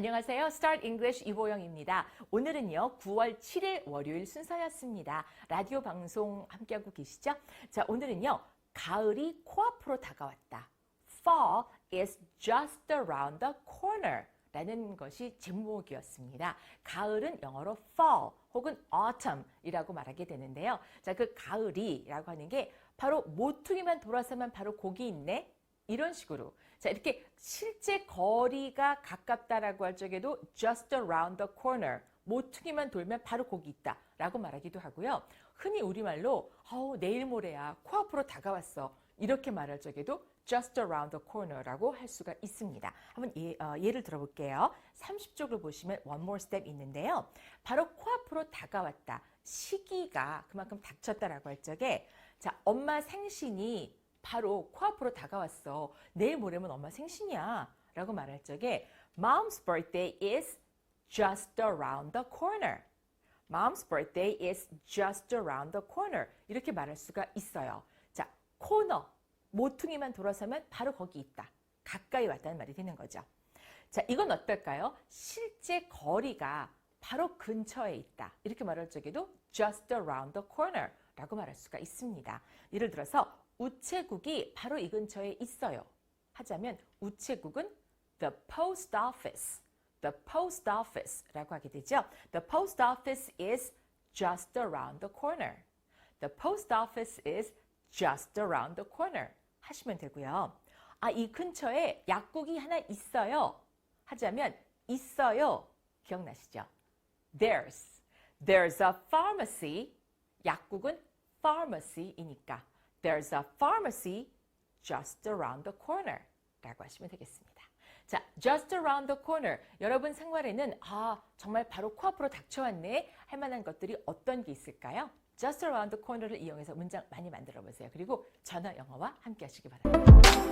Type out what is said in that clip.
안녕하세요. Start English 이보영입니다. 오늘은요, 9월 7일 월요일 순서였습니다. 라디오 방송 함께하고 계시죠? 자, 오늘은요, 가을이 코앞으로 다가왔다. Fall is just around the corner. 라는 것이 제목이었습니다. 가을은 영어로 fall 혹은 autumn이라고 말하게 되는데요. 자, 그 가을이라고 하는 게 바로 모퉁이만 돌아서면 바로 거기 있네. 이런 식으로. 자, 이렇게 실제 거리가 가깝다라고 할 적에도 just around the corner. 모퉁이만 돌면 바로 거기 있다. 라고 말하기도 하고요. 흔히 우리말로, 어우, 내일 모레야. 코앞으로 다가왔어. 이렇게 말할 적에도 just around the corner라고 할 수가 있습니다. 한번 예, 어, 예를 들어볼게요. 30쪽을 보시면 one more step 있는데요. 바로 코앞으로 다가왔다. 시기가 그만큼 닥쳤다라고 할 적에 자, 엄마 생신이 바로 코앞으로 다가왔어. 내일 모레면 엄마 생신이야. 라고 말할 적에 Mom's birthday is just around the corner. Mom's birthday is just around the corner. 이렇게 말할 수가 있어요. 자, 코너. 모퉁이만 돌아서면 바로 거기 있다. 가까이 왔다는 말이 되는 거죠. 자, 이건 어떨까요? 실제 거리가 바로 근처에 있다. 이렇게 말할 적에도 just around the corner 라고 말할 수가 있습니다. 예를 들어서 우체국이 바로 이 근처에 있어요. 하자면 우체국은 the post office, the post office라고 하게 되죠. The post office is just around the corner. The post office is just around the corner 하시면 되고요. 아, 이 근처에 약국이 하나 있어요. 하자면 있어요. 기억나시죠? There's. There's a pharmacy. 약국은 pharmacy이니까 There's a pharmacy just around the corner 라고 하시면 되겠습니다. 자, just around the corner. 여러분 생활에는 아, 정말 바로 코앞으로 닥쳐왔네 할 만한 것들이 어떤 게 있을까요? just around the corner를 이용해서 문장 많이 만들어 보세요. 그리고 전화 영어와 함께 하시기 바랍니다.